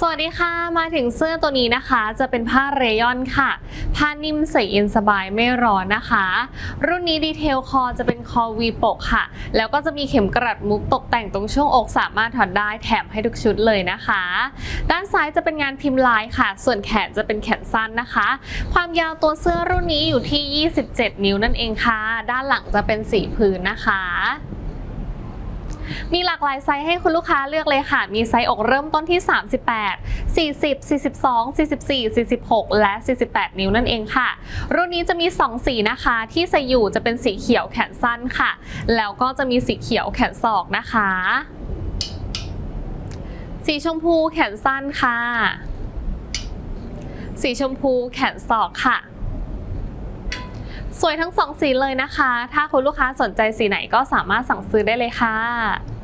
สวัสดีค่ะ มาถึงเสื้อตัวนี้นะคะ จะเป็นผ้าเรยอนค่ะ ผ้านิ่มใส่เย็นสบายไม่ร้อนนะคะ รุ่นนี้ดีเทลคอจะเป็นคอวีปกค่ะ แล้วก็จะมีเข็มกลัดมุกตกแต่งตรงช่วงอกสามารถถอดได้แถมให้ทุกชุดเลยนะคะ ด้านซ้ายจะเป็นงานพิมพ์ลายค่ะ ส่วนแขนจะเป็นแขนสั้นนะคะ ความยาวตัวเสื้อรุ่นนี้อยู่ที่ 27 นิ้วนั่นเองค่ะ ด้านหลังจะเป็นสีพื้นนะคะ มีหลากหลายไซส์ให้คุณลูกค้าเลือกเลยค่ะ มีไซส์อกเริ่มต้นที่ 38 40 42 44 46 และ 48 นิ้วนั่นเองค่ะ รุ่นนี้จะมี 2 สีนะคะที่ใส่อยู่จะเป็นสีเขียวแขนสั้นค่ะ แล้วก็จะมีสีเขียวแขนศอกนะคะ สีชมพูแขนสั้นค่ะ สีชมพูแขนศอกค่ะ สวยทั้งสองสีเลยนะคะ ถ้าคุณลูกค้าสนใจสีไหนก็สามารถสั่งซื้อได้เลยค่ะ